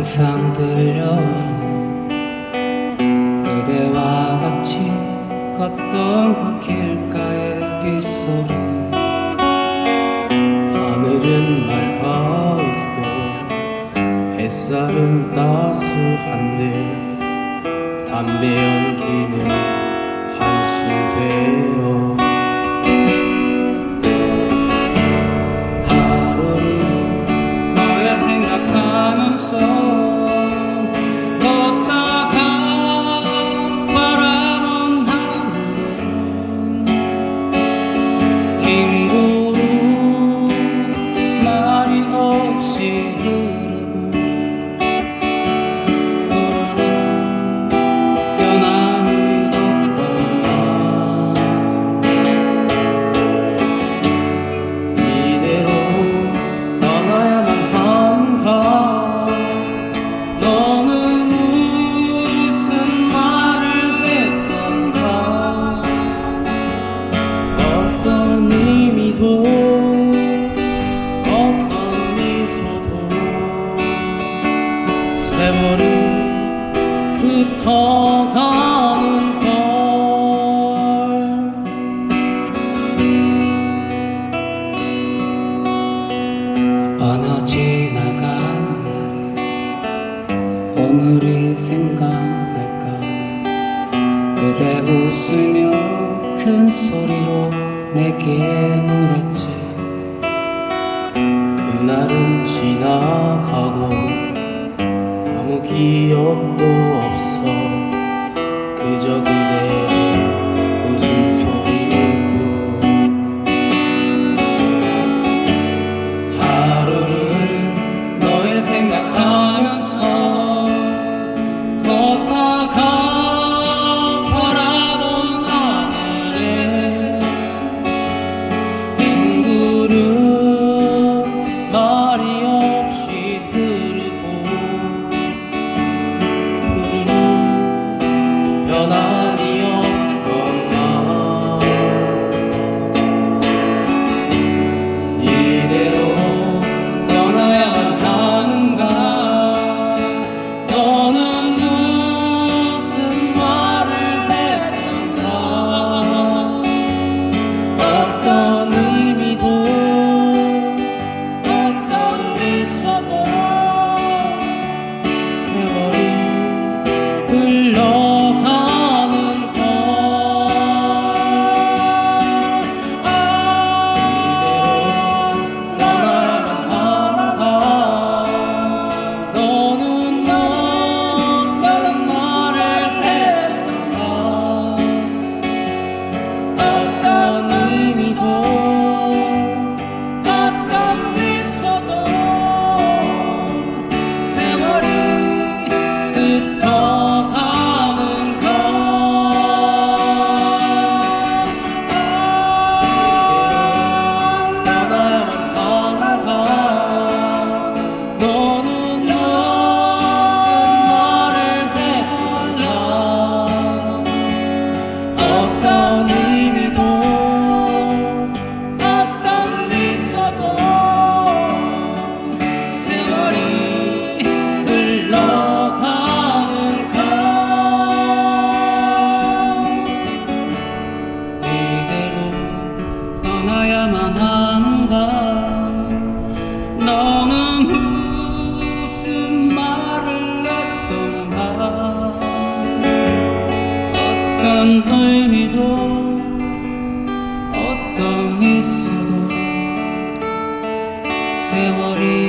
항상 들려오는 그대와 같이 걷던 그 길가의 빗소리. 하늘은 맑아있고 햇살은 따스한데 담배 연기는 한술 되어 짙어가는 걸. 어느 지나간 날이 오늘이 생각날까? 그대 웃으며 큰 소리로 내게 물었지. 그날은 지나가고 아무 기억도 없어. 그저 그 세월이